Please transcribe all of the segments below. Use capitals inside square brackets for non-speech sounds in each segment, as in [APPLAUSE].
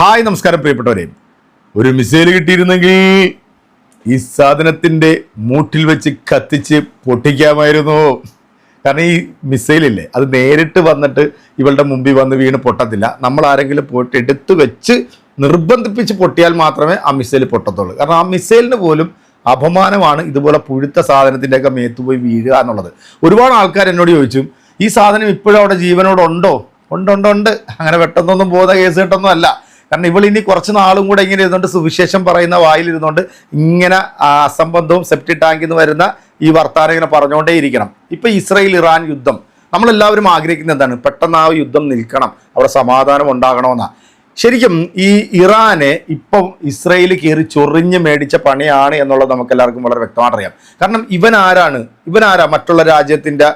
Hi നമസ്കാരം പ്രിയപ്പെട്ടവരെ. ഒരു മിസൈൽ കിട്ടിയിരുന്നെങ്കിൽ ഈ സാധനത്തിന്റെ മൂട്ടിൽ വെച്ച് കത്തിച്ച് പൊട്ടിക്കാമായിരുന്നു. കാരണം ഈ മിസൈലില്ലേ അത് നേരിട്ട് വന്നിട്ട് ഇവളുടെ മുമ്പിൽ വന്ന് വീണ് പൊട്ടത്തില്ല. നമ്മൾ ആരെങ്കിലും പോയിട്ട് എടുത്തു വെച്ച് നിർബന്ധിപ്പിച്ച് പൊട്ടിയാൽ മാത്രമേ ആ മിസൈൽ പൊട്ടത്തുള്ളൂ. കാരണം ആ മിസൈലിന് പോലും അപമാനമാണ് ഇതുപോലെ പുഴുത്ത സാധനത്തിന്റെയൊക്കെ മേത്ത് പോയി വീഴുക എന്നുള്ളത്. ഒരുപാട് ആൾക്കാർ എന്നോട് ചോദിച്ചു ഈ സാധനം ഇപ്പോഴും അവിടെ ജീവനോടുണ്ടോ? ഉണ്ട് ഉണ്ട് ഉണ്ട്. അങ്ങനെ പെട്ടെന്നൊന്നും പോകുന്ന കേസ് കിട്ടൊന്നും അല്ല കാരണം ഇവൾ ഇനി കുറച്ച് നാളും കൂടെ ഇങ്ങനെ ഇരുന്നുകൊണ്ട് സുവിശേഷം പറയുന്ന വായിലിരുന്നുകൊണ്ട് ഇങ്ങനെ അസംബന്ധവും സെപ്റ്റി ടാങ്കിൽ നിന്ന് വരുന്ന ഈ വർത്താനം ഇങ്ങനെ പറഞ്ഞുകൊണ്ടേ ഇരിക്കണം. ഇപ്പൊ ഇസ്രയേൽ ഇറാൻ യുദ്ധം. നമ്മളെല്ലാവരും ആഗ്രഹിക്കുന്നത് എന്താണ്? പെട്ടെന്ന് ആ യുദ്ധം നിൽക്കണം. അവിടെ സമാധാനം ഉണ്ടാകണമെന്നാ. ശരിക്കും ഈ ഇറാനെ ഇപ്പം ഇസ്രയേൽ കയറി ചൊറിഞ്ഞ് മേടിച്ച പണിയാണ് എന്നുള്ളത് നമുക്ക് എല്ലാവർക്കും വളരെ വ്യക്തമായിട്ട് അറിയാം കാരണം ഇവൻ ആരാണ് ഇവൻ ആരാ മറ്റുള്ള രാജ്യത്തിന്റെ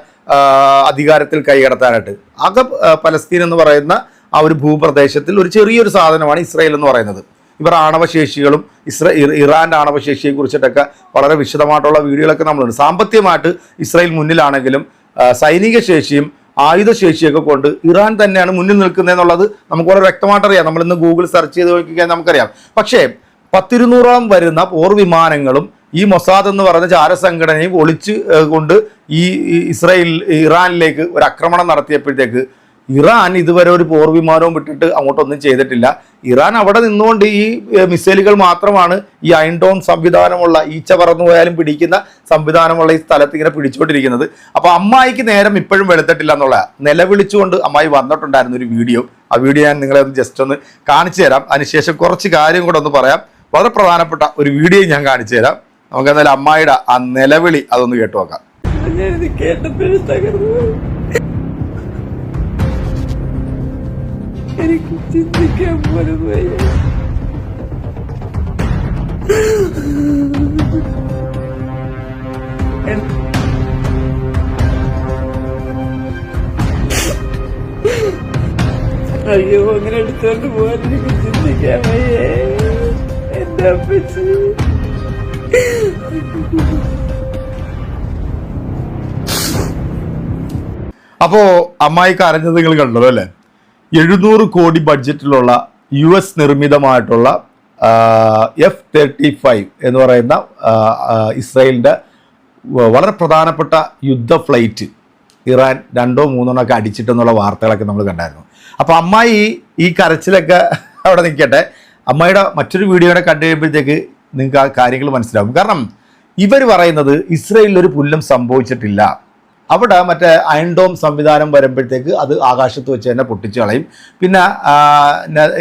അധികാരത്തിൽ കൈകടത്താനായിട്ട്? അക പലസ്തീൻ എന്ന് പറയുന്ന ആ ഒരു ഭൂപ്രദേശത്തിൽ ഒരു ചെറിയൊരു സാധനമാണ് ഇസ്രയേൽ എന്ന് പറയുന്നത്. ഇവർ ആണവശേഷികളും ഇസ്ര ഇറാന്റെ ആണവശേഷിയെ കുറിച്ചിട്ടൊക്കെ വളരെ വിശദമായിട്ടുള്ള വീഡിയോകളൊക്കെ നമ്മളുണ്ട്. സാമ്പത്തികമായിട്ട് ഇസ്രയേൽ മുന്നിലാണെങ്കിലും സൈനിക ശേഷിയും ആയുധശേഷിയൊക്കെ കൊണ്ട് ഇറാൻ തന്നെയാണ് മുന്നിൽ നിൽക്കുന്നത് എന്നുള്ളത് നമുക്ക് വളരെ നമ്മൾ ഇന്ന് ഗൂഗിൾ സെർച്ച് ചെയ്ത് നോക്കിക്കാൻ നമുക്കറിയാം. പക്ഷേ പത്തിരുന്നൂറോളം വരുന്ന പോർ വിമാനങ്ങളും ഈ മൊസാദ് എന്ന് പറയുന്ന ചാരസംഘടനയും ഒളിച്ച് കൊണ്ട് ഈ ഇസ്രായേൽ ഇറാനിലേക്ക് ഒരു ആക്രമണം നടത്തിയപ്പോഴത്തേക്ക് ഇറാൻ ഇതുവരെ ഒരു പോർ വിമാനവും വിട്ടിട്ട് അങ്ങോട്ടൊന്നും ചെയ്തിട്ടില്ല. ഇറാൻ അവിടെ നിന്നുകൊണ്ട് ഈ മിസൈലുകൾ മാത്രമാണ് ഈ അയൺഡോൺ സംവിധാനമുള്ള ഈച്ച പറന്നു പോയാലും പിടിക്കുന്ന സംവിധാനമുള്ള ഈ സ്ഥലത്ത് ഇങ്ങനെ പിടിച്ചുകൊണ്ടിരിക്കുന്നത്. അപ്പൊ അമ്മായിക്ക് നേരം ഇപ്പോഴും വെളുത്തിട്ടില്ല എന്നുള്ള നിലവിളിച്ചുകൊണ്ട് അമ്മായി വന്നിട്ടുണ്ടായിരുന്ന ഒരു വീഡിയോ. ആ വീഡിയോ ഞാൻ നിങ്ങളെ ഒന്ന് ജസ്റ്റ് ഒന്ന് കാണിച്ചു തരാം. അതിനുശേഷം കുറച്ച് കാര്യം കൂടെ ഒന്ന് പറയാം. വളരെ പ്രധാനപ്പെട്ട ഒരു വീഡിയോ ഞാൻ കാണിച്ചു തരാം. നമുക്ക് എന്തായാലും അമ്മായിയുടെ ആ നിലവിളി അതൊന്ന് കേട്ടു നോക്കാം. എനിക്ക് ചിന്തിക്കാൻ പോലും വയ്യ അയ്യോ അങ്ങനെ എടുത്തോണ്ട് പോകാൻ എനിക്ക് ചിന്തിക്കാൻ വയ്യേ. എന്റെ അപ്പച്ചി. അപ്പോ അമ്മായിക്ക് അറിഞ്ഞത് നിങ്ങൾ കണ്ടല്ലോ അല്ലേ എഴുന്നൂറ് കോടി ബഡ്ജറ്റിലുള്ള യു എസ് നിർമ്മിതമായിട്ടുള്ള എഫ് തേർട്ടി ഫൈവ് എന്ന് പറയുന്ന ഇസ്രായേലിന്റെ വളരെ പ്രധാനപ്പെട്ട യുദ്ധ ഫ്ലൈറ്റ് ഇറാൻ രണ്ടോ മൂന്നോ ഒക്കെ അടിച്ചിട്ടെന്നുള്ള വാർത്തകളൊക്കെ നമ്മൾ കണ്ടായിരുന്നു. അപ്പോൾ അമ്മായി ഈ കരച്ചിലൊക്കെ അവിടെ നിൽക്കട്ടെ. അമ്മായിയുടെ മറ്റൊരു വീഡിയോയുടെ കണ്ടു കഴിയുമ്പോഴത്തേക്ക് നിങ്ങൾക്ക് ആ കാര്യങ്ങൾ മനസ്സിലാവും. കാരണം ഇവർ പറയുന്നത് ഇസ്രയേലിൽ ഒരു പുല്ലും സംഭവിച്ചിട്ടില്ല. അവിടെ മറ്റേ അയൺഡോം സംവിധാനം വരുമ്പോഴത്തേക്ക് അത് ആകാശത്ത് വെച്ച് തന്നെ പൊട്ടിച്ച് കളയും. പിന്നെ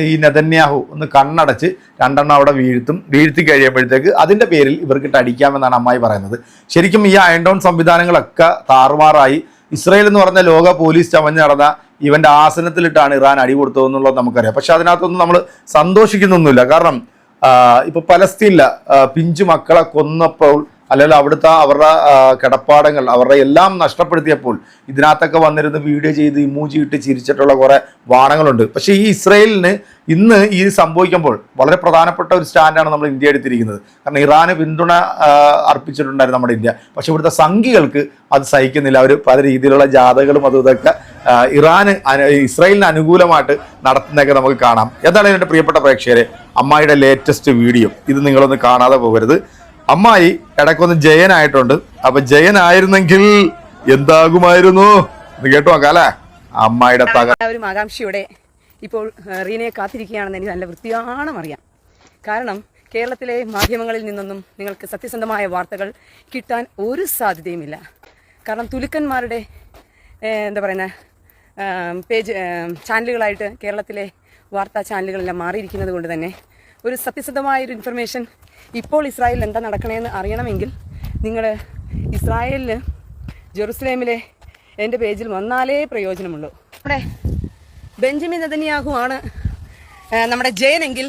ഈ നെതന്യാഹു ഒന്ന് കണ്ണടച്ച് രണ്ടെണ്ണം അവിടെ വീഴ്ത്തും വീഴ്ത്തി കഴിയുമ്പോഴത്തേക്ക് അതിന്റെ പേരിൽ ഇവർക്കിട്ട് അടിക്കാമെന്നാണ് അമ്മായി പറയുന്നത്. ശരിക്കും ഈ അയൺഡോൺ സംവിധാനങ്ങളൊക്കെ താറുമാറായി. ഇസ്രയേൽ എന്ന് പറഞ്ഞ ലോക പോലീസ് ചമഞ്ഞ് നടന്ന ഇവന്റെ ആസനത്തിലിട്ടാണ് ഇറാൻ അടി കൊടുത്തതെന്നുള്ളത് നമുക്കറിയാം. പക്ഷെ അതിനകത്തൊന്നും നമ്മൾ സന്തോഷിക്കുന്നൊന്നുമില്ല. കാരണം ഇപ്പോൾ ഇപ്പൊ പലസ്തീനിലെ പിഞ്ചു മക്കളെ കൊന്നപ്പോൾ അല്ലെങ്കിൽ അവിടുത്തെ അവരുടെ കിടപ്പാടങ്ങൾ അവരുടെ എല്ലാം നഷ്ടപ്പെടുത്തിയപ്പോൾ ഇതിനകത്തൊക്കെ വന്നിരുന്ന് വീഡിയോ ചെയ്ത് ഇമൂജി ഇട്ട് ചിരിച്ചിട്ടുള്ള കുറെ വാണങ്ങളുണ്ട്. പക്ഷേ ഈ ഇസ്രയേലിന് ഇന്ന് ഈ സംഭവിക്കുമ്പോൾ വളരെ പ്രധാനപ്പെട്ട ഒരു സ്റ്റാൻഡാണ് നമ്മൾ ഇന്ത്യ എടുത്തിരിക്കുന്നത്. കാരണം ഇറാന് പിന്തുണ അർപ്പിച്ചിട്ടുണ്ടായിരുന്നു നമ്മുടെ ഇന്ത്യ. പക്ഷേ ഇവിടുത്തെ സംഘികൾക്ക് അത് സഹിക്കുന്നില്ല. അവർ പല രീതിയിലുള്ള ജാഥകളും അതും ഇതൊക്കെ ഇറാന് ഇസ്രായേലിന് അനുകൂലമായിട്ട് നടത്തുന്നതൊക്കെ നമുക്ക് കാണാം. എന്താണ് എന്റെ പ്രിയപ്പെട്ട പ്രേക്ഷകരെ അമ്മായിയുടെ ലേറ്റസ്റ്റ് വീഡിയോ ഇത് നിങ്ങളൊന്ന് കാണാതെ പോകരുത്. അമ്മായി ഇടയ്ക്കൊന്ന് ജയനായിട്ടുണ്ട്. അപ്പൊ ജയനായിരുന്നെങ്കിൽ എന്താകുമായിരുന്നു? കേട്ടു നോക്കാം അമ്മായിടെ തക എല്ലാവരും ആകാംക്ഷയോടെ ഇപ്പോൾ റീനയെ കാത്തിരിക്കുകയാണെന്ന് എനിക്ക് നല്ല വൃത്തിയാണം അറിയാം. കാരണം കേരളത്തിലെ മാധ്യമങ്ങളിൽ നിന്നൊന്നും നിങ്ങൾക്ക് സത്യസന്ധമായ വാർത്തകൾ കിട്ടാൻ ഒരു സാധ്യതയുമില്ല. കാരണം തുലുക്കന്മാരുടെ എന്താ പറയുന്ന പേജ് ചാനലുകളായിട്ട് കേരളത്തിലെ വാർത്താ ചാനലുകളെല്ലാം മാറിയിരിക്കുന്നത് കൊണ്ട് തന്നെ ഒരു സത്യസന്ധമായ ഒരു ഇൻഫർമേഷൻ ഇപ്പോൾ ഇസ്രായേലിൽ എന്താ നടക്കണേന്ന് അറിയണമെങ്കിൽ നിങ്ങൾ ഇസ്രായേലിൽ ജെറുസലേമിലെ എന്റെ പേജിൽ വന്നാലേ പ്രയോജനമുള്ളൂ. നമ്മുടെ ബെഞ്ചമിൻ നെതന്യാഹു ആണ് നമ്മുടെ ജയനെങ്കിൽ.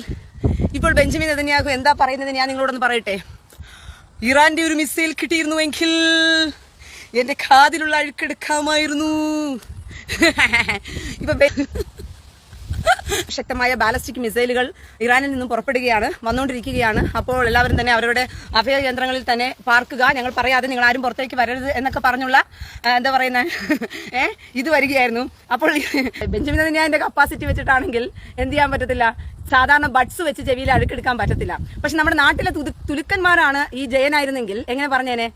ഇപ്പോൾ ബെഞ്ചമിൻ നെതന്യാഹു എന്താ പറയുന്നത് ഞാൻ നിങ്ങളോടൊന്ന് പറയട്ടെ. ഇറാന്റെ ഒരു മിസൈൽ കിട്ടിയിരുന്നുവെങ്കിൽ എന്റെ കാതിലുള്ള അഴുക്കെടുക്കാമായിരുന്നു. [LAUGHS] ഇപ്പൊ ശക്തമായ ബാലസ്റ്റിക് മിസൈലുകൾ ഇറാനിൽ നിന്നും പുറപ്പെടുകയാണ് വന്നുകൊണ്ടിരിക്കുകയാണ്. അപ്പോൾ എല്ലാവരും തന്നെ അവരുടെ അഭയ കേന്ദ്രങ്ങളിൽ തന്നെ പാർക്കുക. ഞങ്ങൾ പറയാതെ നിങ്ങൾ ആരും പുറത്തേക്ക് വരരുത് എന്നൊക്കെ പറഞ്ഞുള്ള എന്താ പറയുന്ന ഏഹ് ഇത് വരികയായിരുന്നു. അപ്പോൾ ബെഞ്ചമിൻ തന്നെ എന്റെ കപ്പാസിറ്റി വെച്ചിട്ടാണെങ്കിൽ എന്ത് ചെയ്യാൻ പറ്റത്തില്ല? സാധാരണ ബഡ്സ് വെച്ച് ചെവിയിൽ അഴുക്കെടുക്കാൻ പറ്റത്തില്ല. പക്ഷെ നമ്മുടെ നാട്ടിലെ തുലുക്കന്മാരാണ് ഈ ജയനായിരുന്നെങ്കിൽ എങ്ങനെ പറഞ്ഞേനെ?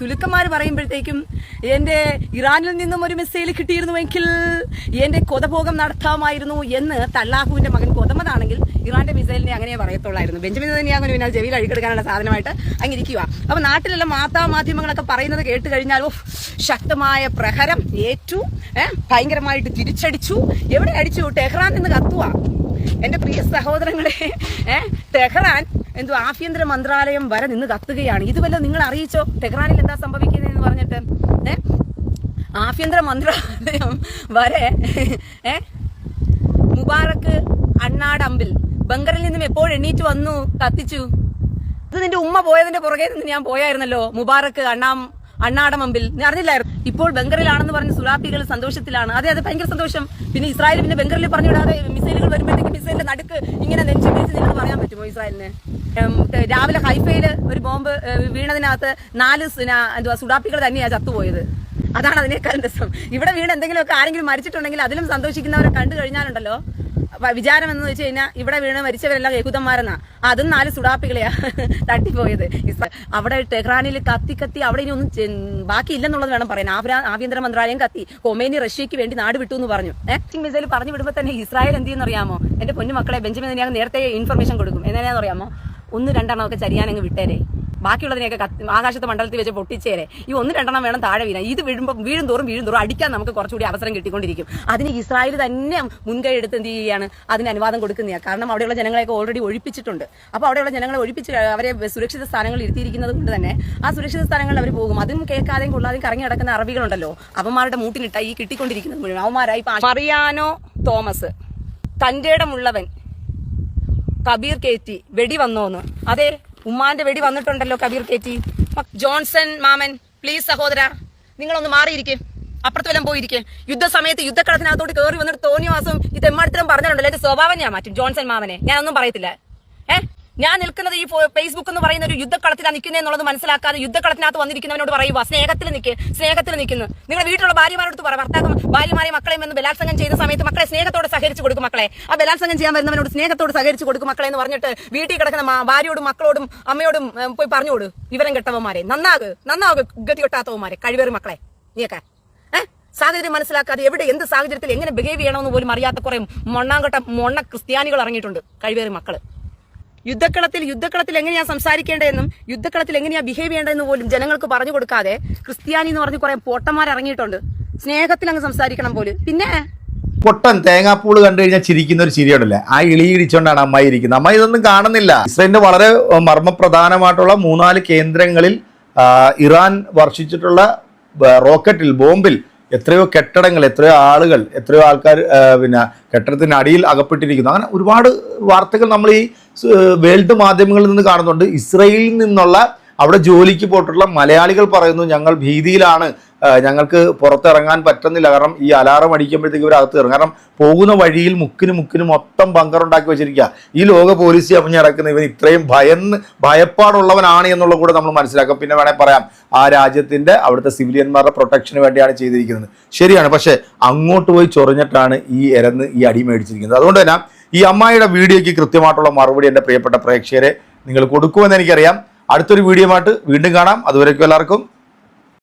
തുലുക്കന്മാർ പറയുമ്പോഴത്തേക്കും എന്റെ ഇറാനിൽ നിന്നും ഒരു മിസൈൽ കിട്ടിയിരുന്നുവെങ്കിൽ എന്റെ കൊതഭോഗം നടത്താമായിരുന്നു എന്ന് തല്ലാഹുവിന്റെ മകൻ കൊതമതാണെങ്കിൽ ഇറാന്റെ മിസൈലിനെ അങ്ങനെ പറയത്തുള്ളായിരുന്നു. ബെഞ്ചമിൻ തന്നെയാകും പിന്നെ ജവിയിൽ അഴുക്കെടുക്കാനുള്ള സാധനമായിട്ട് അങ്ങനെ ഇരിക്കുക അപ്പൊ നാട്ടിലുള്ള മാതാ മാധ്യമങ്ങളൊക്കെ പറയുന്നത് കേട്ട് കഴിഞ്ഞാൽ ഓ ശക്തമായ പ്രഹരം ഏറ്റു ഭയങ്കരമായിട്ട് തിരിച്ചടിച്ചു. എവിടെ അടിച്ചു? ടെഹ്റാൻ നിന്ന് കത്തുവാ. എന്റെ പ്രിയ സഹോദരങ്ങളെ ടെഹ്റാൻ എന്തോ ആഭ്യന്തര മന്ത്രാലയം വരെ നിന്ന് കത്തുകയാണ്. ഇതുവല്ല നിങ്ങൾ അറിയിച്ചോ? ടെഹ്റാനിൽ എന്താ സംഭവിക്കുന്നതെന്ന് പറഞ്ഞിട്ട്? ഏ ആഭ്യന്തര മന്ത്രാലയം വരെ ഏ മുബാറക്ക് അണ്ണാടമ്പിൽ ബംഗറിൽ നിന്നും എപ്പോൾ വന്നു കത്തിച്ചു? ഇത് നിന്റെ ഉമ്മ പോയതിന്റെ പുറകെ നിന്ന് ഞാൻ പോയായിരുന്നല്ലോ മുബാറക്ക് അണ്ണാം അണ്ണാടമമ്പിൽ മമ്പിൽ. അറിഞ്ഞില്ലായിരുന്നു? ഇപ്പോൾ ബംഗറിലാണെന്ന് പറഞ്ഞ് സുലാപ്പികൾ സന്തോഷത്തിലാണ്. അതെ അതെ ഭയങ്കര സന്തോഷം. പിന്നെ ഇസ്രായേൽ പിന്നെ ബംഗറിൽ പറഞ്ഞു വിടാതെ മിസൈലുകൾ വരുമ്പോഴത്തേക്ക് മിസൈലിന്റെ നടുക്ക് ഇങ്ങനെ നെഞ്ചു പിടിച്ച് നിങ്ങൾക്ക് പറയാൻ പറ്റുമോ ഇസ്രായേലിന്? രാവിലെ ഹൈഫയിൽ ഒരു ബോംബ് വീണതിനകത്ത് നാല് എന്തുവാ സുഡാപ്പികൾ തന്നെയാണ് ചത്തുപോയത്. അതാണ് അതിനേക്കാൾ രസം. ഇവിടെ വീണ് എന്തെങ്കിലുമൊക്കെ ആരെങ്കിലും മരിച്ചിട്ടുണ്ടെങ്കിൽ അതിലും സന്തോഷിക്കുന്നവരെ കണ്ടു കഴിഞ്ഞാലുണ്ടല്ലോ. വിചാരം എന്ന് വെച്ച് കഴിഞ്ഞാൽ ഇവിടെ വീണ് മരിച്ചവരെല്ലാം യഹൂദന്മാരെന്നാ അതും നാല് സുഡാപ്പികളെയാ [LAUGHS] തട്ടിപ്പോയത്. അവിടെ ടെഹ്റാനിൽ കത്തി കത്തി അവിടെ ഇനി ഒന്നും ബാക്കി ബാക്കിയില്ലെന്നുള്ളത് വേണം പറയാൻ. ആഭ്യന്തര മന്ത്രാലയം കത്തി. കൊമേനി റഷ്യക്ക് വേണ്ടി നാട് വിട്ടു എന്ന് പറഞ്ഞു. ഏഹ് മിസൈൽ പറഞ്ഞു വിടുമ്പോൾ തന്നെ ഇസ്രായേൽ എന്ത് അറിയാമോ? എന്റെ പൊന്നു മക്കളെ ബെഞ്ചമിൻ ഞാൻ നേരത്തെ ഇൻഫർമേഷൻ കൊടുക്കും. എങ്ങനെയാണെന്ന് അറിയാമോ ഒന്ന് രണ്ടെണ്ണം ഒക്കെ ചരിയാനങ്ങ് വിട്ടേരെ. ബാക്കിയുള്ളതിനെയൊക്കെ ആകാശത്ത് മണ്ഡലത്തിൽ വെച്ച് പൊട്ടിച്ചേരെ. ഈ ഒന്ന് രണ്ടെണ്ണം വേണം താഴെ വീണ ഇത് വീഴുമ്പോൾ വീഴും തോറും വീഴും തോറും അടിക്കാൻ നമുക്ക് കുറച്ചുകൂടി അവസരം കിട്ടിക്കൊണ്ടിരിക്കും. അതിന് ഇസ്രായേൽ തന്നെ മുൻകൈ എടുത്ത് എന്ത് ചെയ്യുകയാണ്? അതിന് അനുവാദം കൊടുക്കുന്നതാണ് കാരണം അവിടെയുള്ള ജനങ്ങളെയൊക്കെ ഓൾറെഡി ഒഴിപ്പിച്ചിട്ടുണ്ട്. അപ്പോൾ അവിടെയുള്ള ജനങ്ങളെ ഒഴിപ്പിച്ച് അവരെ സുരക്ഷിത സ്ഥാനങ്ങളിൽ ഇരുത്തിയിരിക്കുന്നത് കൊണ്ട് തന്നെ ആ സുരക്ഷിത സ്ഥാനങ്ങളിൽ അവർ പോകും. അതും കേൾക്കാതെയും കൊള്ളാതെയും കറങ്ങി നടക്കുന്ന അറബികളുണ്ടല്ലോ. അവന്മാരുടെ മൂട്ടിലിട്ട ഈ കിട്ടിക്കൊണ്ടിരിക്കുന്നത് മുഴുവൻ. അവന്മാരായി മറിയാനോ തോമസ് തന്റെ ഇടമുള്ളവൻ കബീർ കയറ്റി വെടി വന്നോന്ന് അതെ ഉമ്മാന്റെ വെടി വന്നിട്ടുണ്ടല്ലോ കബീർ കേറ്റി. ജോൺസൺ മാമൻ പ്ലീസ് സഹോദര നിങ്ങളൊന്ന് മാറിയിരിക്കും. അപ്പുറത്ത് വല്ലതും പോയിരിക്കും. യുദ്ധസമയത്ത് യുദ്ധക്കളത്തിനകത്തോട്ട് കയറി വന്നിട്ട് തോന്നിയ മാസം ഈ തെമ്മാടത്തിലും പറഞ്ഞിട്ടുണ്ടല്ലോ എന്റെ സ്വഭാവം ഞാൻ മാറ്റും. ജോൺസൺ മാമനെ. ഞാനൊന്നും പറയത്തില്ല. ഞാൻ നിൽക്കുന്നത് ഈ ഫേസ്ബുക്ക് എന്ന് പറയുന്ന ഒരു യുദ്ധക്കളത്തിലാണ് നിൽക്കുന്നത് എന്നുള്ളത് മനസ്സിലാക്കാതെ യുദ്ധക്കളത്തിനകത്ത് വന്നിരിക്കുന്നവനോട് പറയുക സ്നേഹത്തിൽ നിൽക്കുക സ്നേഹത്തിൽ നിൽക്കുന്നു. നിങ്ങളുടെ വീട്ടിലുള്ള ഭാര്യമാരോട് പറ ഭർത്താക്കും ഭാര്യമാരെ മക്കളെയും വന്ന് ബലാത്സംഗം ചെയ്ത സമയത്ത് മക്കളെ സ്നേഹത്തോടെ സഹരിച്ചു കൊടുക്കും മക്കളെ. ആ ബലാത്സംഗം ചെയ്യാൻ വരുന്നവനോട് സ്നേഹത്തോട് സഹരിച്ചു കൊടുക്കും മക്കളെ എന്ന് പറഞ്ഞിട്ട് വീട്ടിൽ കിടക്കുന്ന ഭാര്യയോടും മക്കളോടും അമ്മയോടും പോയി പറഞ്ഞുകൊടു. വിവരം കെട്ടവന്മാരെ നന്നാക് നന്നാക് ഗതി കെട്ടാത്തവന്മാരെ കഴിവേറി മക്കളെ നീയൊക്കെ. ഏഹ് സാഹചര്യം മനസ്സിലാക്കാതെ എവിടെ എന്ത് സാഹചര്യത്തിൽ എങ്ങനെ ബിഹേവ് ചെയ്യണമെന്ന് പോലും അറിയാത്ത കുറെ മൊണ്ണാങ്കട്ട മൊണ്ണ ക്രിസ്ത്യാനികൾ ഇറങ്ങിയിട്ടുണ്ട് കഴിവേറി മക്കൾ. യുദ്ധക്കളത്തിൽ യുദ്ധക്കളത്തിൽ എങ്ങനെയാണ് സംസാരിക്കേണ്ടതെന്നും യുദ്ധക്കളത്തിൽ എങ്ങനെയാണ് ബിഹേവ് ചെയ്യേണ്ടതെന്ന് പോലും ജനങ്ങൾക്ക് പറഞ്ഞു കൊടുക്കാതെ ക്രിസ്ത്യാനി എന്ന് പറഞ്ഞ് കുറെ പൊട്ടന്മാർ ഇറങ്ങിയിട്ടുണ്ട്. സ്നേഹത്തിൽ അങ്ങ് സംസാരിക്കണം പോലും. പിന്നെ? പൊട്ടൻ തേങ്ങാപ്പൂൾ കണ്ടു കഴിഞ്ഞാൽ ചിരിക്കുന്ന ഒരു ചിരിയോടല്ലേ ആ ഇളി ഇടിച്ചുകൊണ്ടാണ് അമ്മായി ഇരിക്കുന്നത്. അമ്മായി ഇതൊന്നും കാണുന്നില്ല. ഇസ്രയേലിന്റെ വളരെ മർമ്മപ്രധാനമായിട്ടുള്ള മൂന്നാൽ കേന്ദ്രങ്ങളിൽ ഇറാൻ വർഷിച്ചിട്ടുള്ള റോക്കറ്റിൽ ബോംബിൽ എത്രയോ കെട്ടിടങ്ങൾ എത്രയോ ആളുകൾ എത്രയോ ആൾക്കാർ പിന്നെ കെട്ടിടത്തിന് അടിയിൽ അകപ്പെട്ടിരിക്കുന്നു. അങ്ങനെ ഒരുപാട് വാർത്തകൾ നമ്മൾ ഈ വേൾഡ് മാധ്യമങ്ങളിൽ നിന്ന് കാണുന്നുണ്ട്. ഇസ്രയേലിൽ നിന്നുള്ള അവിടെ ജോലിക്ക് പോയിട്ടുള്ള മലയാളികൾ പറയുന്നു ഞങ്ങൾ ഭീതിയിലാണ്. ഞങ്ങൾക്ക് പുറത്തിറങ്ങാൻ പറ്റുന്നില്ല. കാരണം ഈ അലാറം അടിക്കുമ്പോഴത്തേക്ക് ഇവർ അകത്ത് ഇറങ്ങും കാരണം പോകുന്ന വഴിയിൽ മുക്കിന് മുക്കിന് മൊത്തം ബങ്കർ ഉണ്ടാക്കി വെച്ചിരിക്കുക ഈ ലോക പോലീസ് അമിഞ്ഞിറക്കുന്ന ഇവൻ ഇത്രയും ഭയന്ന് ഭയപ്പാടുള്ളവനാണ് എന്നുള്ള കൂടെ നമ്മൾ മനസ്സിലാക്കാം. പിന്നെ വേണേൽ പറയാം ആ രാജ്യത്തിന്റെ അവിടുത്തെ സിവിലിയന്മാരുടെ പ്രൊട്ടക്ഷന് വേണ്ടിയാണ് ചെയ്തിരിക്കുന്നത്. ശരിയാണ്. പക്ഷേ അങ്ങോട്ട് പോയി ചൊറിഞ്ഞിട്ടാണ് ഈ എരന്ന് ഈ അടി മേടിച്ചിരിക്കുന്നത്. അതുകൊണ്ട് തന്നെ ഈ അമ്മായിയുടെ വീഡിയോയ്ക്ക് കൃത്യമായിട്ടുള്ള മറുപടി എന്റെ പ്രിയപ്പെട്ട പ്രേക്ഷകരെ നിങ്ങൾ കൊടുക്കുമെന്ന് എനിക്കറിയാം. അടുത്തൊരു വീഡിയോ ആയിട്ട് വീണ്ടും കാണാം. അതുവരേക്കും എല്ലാവർക്കും